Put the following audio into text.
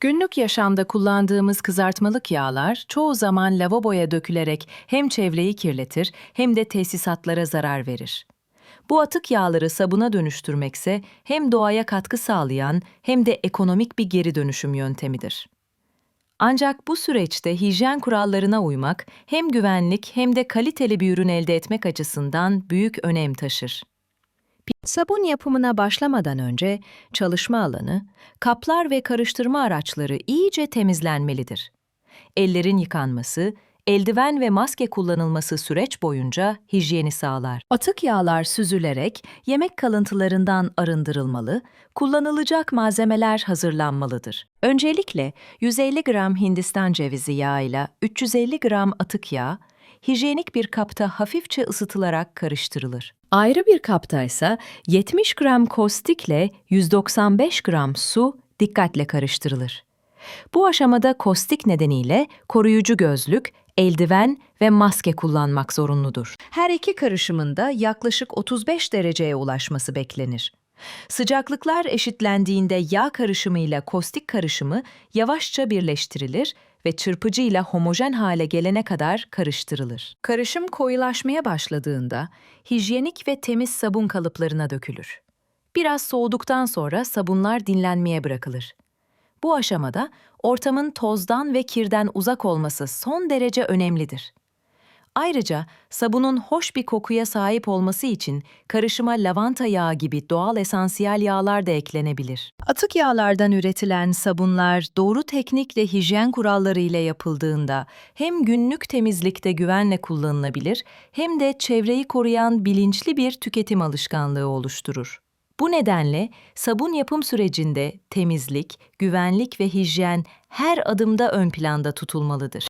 Günlük yaşamda kullandığımız kızartmalık yağlar çoğu zaman lavaboya dökülerek hem çevreyi kirletir hem de tesisatlara zarar verir. Bu atık yağları sabuna dönüştürmekse hem doğaya katkı sağlayan hem de ekonomik bir geri dönüşüm yöntemidir. Ancak bu süreçte hijyen kurallarına uymak hem güvenlik hem de kaliteli bir ürün elde etmek açısından büyük önem taşır. Sabun yapımına başlamadan önce çalışma alanı, kaplar ve karıştırma araçları iyice temizlenmelidir. Ellerin yıkanması, eldiven ve maske kullanılması süreç boyunca hijyeni sağlar. Atık yağlar süzülerek yemek kalıntılarından arındırılmalı, kullanılacak malzemeler hazırlanmalıdır. Öncelikle 150 gram Hindistan cevizi yağıyla 350 gram atık yağ, hijyenik bir kapta hafifçe ısıtılarak karıştırılır. Ayrı bir kapta ise 70 gram kostikle 195 gram su dikkatle karıştırılır. Bu aşamada kostik nedeniyle koruyucu gözlük, eldiven ve maske kullanmak zorunludur. Her iki karışımında yaklaşık 35 dereceye ulaşması beklenir. Sıcaklıklar eşitlendiğinde yağ karışımı ile kostik karışımı yavaşça birleştirilir ve çırpıcıyla homojen hale gelene kadar karıştırılır. Karışım koyulaşmaya başladığında hijyenik ve temiz sabun kalıplarına dökülür. Biraz soğuduktan sonra sabunlar dinlenmeye bırakılır. Bu aşamada ortamın tozdan ve kirden uzak olması son derece önemlidir. Ayrıca sabunun hoş bir kokuya sahip olması için karışıma lavanta yağı gibi doğal esansiyel yağlar da eklenebilir. Atık yağlardan üretilen sabunlar doğru teknikle hijyen kuralları ile yapıldığında hem günlük temizlikte güvenle kullanılabilir hem de çevreyi koruyan bilinçli bir tüketim alışkanlığı oluşturur. Bu nedenle sabun yapım sürecinde temizlik, güvenlik ve hijyen her adımda ön planda tutulmalıdır.